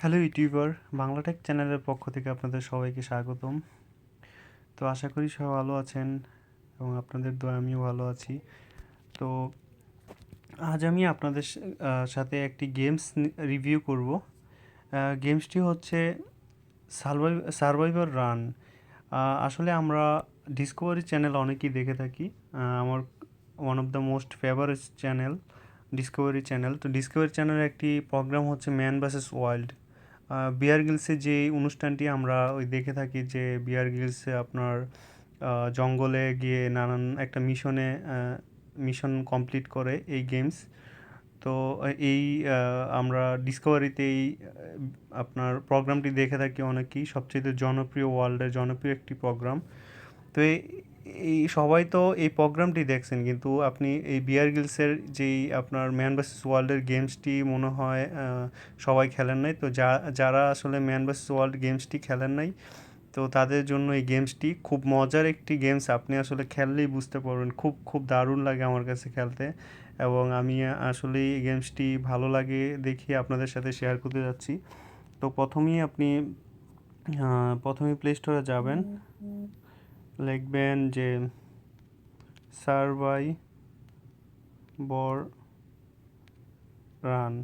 Hello YouTuber Bangla take চ্যানেলের পক্ষ থেকে আপনাদের সবাইকে স্বাগতম। তো আশা করি সবাই ভালো আছেন এবং আপনাদের দোয়া আমিও ভালো আছি। তো আজ আমি আপনাদের সাথে একটি গেমস রিভিউ করব। গেমসটি হচ্ছে সার্ভাই সার্ভাইভার রান আসলে আমরা ডিসকভারি চ্যানেল অনেকেই দেখে থাকি। আমার one of the most favourite channel Discovery channel তো ডিসকভারি চ্যানেলের একটি প্রোগ্রাম হচ্ছে ম্যান ভার্সেস ওয়াইল্ড বিয়ার গিলসে যে অনুষ্ঠানটি আমরা ওই দেখে থাকি যে বিয়ার গিলসে আপনার জঙ্গলে গিয়ে নানান একটা মিশনে মিশন কমপ্লিট করে এই গেমস। তো এই আমরা ডিসকভারিতে এই আপনার প্রোগ্রামটি দেখে থাকি অনেকেই সবচেয়ে জনপ্রিয় ওয়ার্ল্ডের জনপ্রিয় একটি প্রোগ্রাম। তো এই সবাই তো এই প্রোগ্রামটি দেখছেন কিন্তু আপনি এই বিয়ার গিলসের যেই আপনার ম্যান ভার্সেস ওয়ার্ল্ডের গেমসটি মনে হয় সবাই খেলেন নাই। তো যা যারা আসলে ম্যান ভার্সেস ওয়ার্ল্ড গেমসটি খেলেন নাই তো তাদের জন্য এই গেমসটি খুব মজার একটি গেমস। আপনি আসলে খেললেই বুঝতে পারবেন খুব খুব দারুণ লাগে আমার কাছে খেলতে। এবং আমি আসলে এই গেমসটি ভালো লাগে দেখি আপনাদের সাথে শেয়ার করতে যাচ্ছি। তো প্রথমেই আপনি আহ, প্রথমেই প্লে স্টোরে যাবেন। লিখবেন যে সার্ভাই বর রান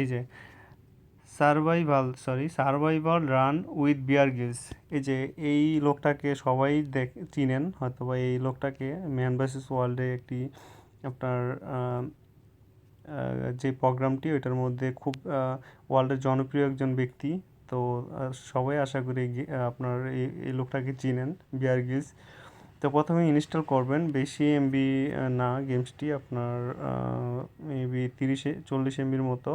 এই যে, survival sorry survival run with Bear Grylls. এই যে, এই লোকটাকে সবাই দেখ, চিনেন হয়তো বা এই লোকটাকে ম্যান ভার্সেস ওয়ার্ল্ডে একটি আপনার যে প্রোগ্রামটি, ওইটার মধ্যে খুব ওয়ার্ল্ডের জনপ্রিয় একজন ব্যক্তি তো সবাই আশা করি আপনার এই এই লোকটাকে চিনেন, বিয়ার গিলস তো প্রথমে ইনস্টল করবেন, বেশি এমবি না, গেমসটি আপনার মেবি তিরিশে, চল্লিশ এমবির মতো।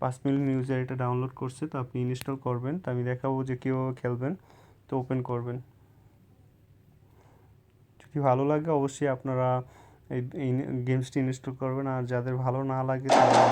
পাঁচ মিলিয়ন ইউজার এটা ডাউনলোড করছে, তো আপনি ইনস্টল করবেন। তো আমি দেখাবো যে কীভাবে খেলবেন, তো ওপেন করবেন। যদি ভালো লাগে অবশ্যই আপনারা এই গেমসটি ইনস্টল করবেন, আর যাদের ভালো না লাগে তারা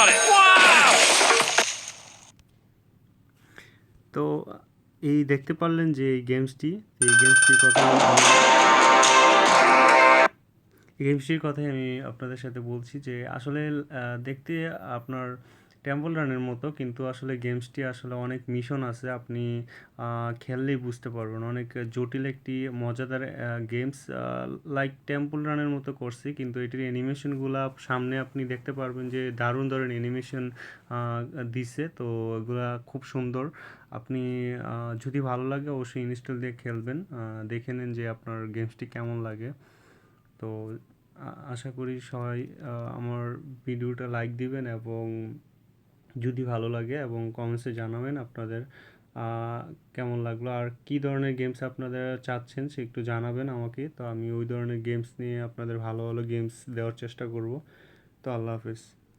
Got it. Wow! তো এই দেখতে পারলেন যে এই গেমসটি এই গেমসটির কথা এই গেমসটির কথাই আমি আপনাদের সাথে বলছি যে আসলে দেখতে আপনার টেম্পল রানের মতো, কিন্তু আসলে গেমসটি আসলে অনেক মিশন আছে, আপনি খেললেই বুঝতে পারবেন। অনেক জটিল একটি মজাদার গেমস লাইক টেম্পল রানের মতো করছি, কিন্তু এটির অ্যানিমেশনগুলা সামনে আপনি দেখতে পারবেন যে দারুণ দারুণ অ্যানিমেশন দিছে। তো এগুলা খুব সুন্দর। আপনি যদি ভালো লাগে অবশ্যই ইনস্টল দিয়ে খেলবেন। দেখে নেন যে আপনার গেমসটি কেমন লাগে। তো আশা করি সবাই আমার ভিডিওটা লাইক দিবেন এবং যদি ভালো লাগে এবং কমেন্টসে জানাবেন আপনাদের কেমন লাগল আর কি ধরনের গেমস আপনারা চাচ্ছেন সে একটু জানাবেন আমাকে। তো আমি ওই ধরনের গেমস নিয়ে আপনাদের ভালো ভালো গেমস দেওয়ার চেষ্টা করব। তো আল্লাহ হাফিজ।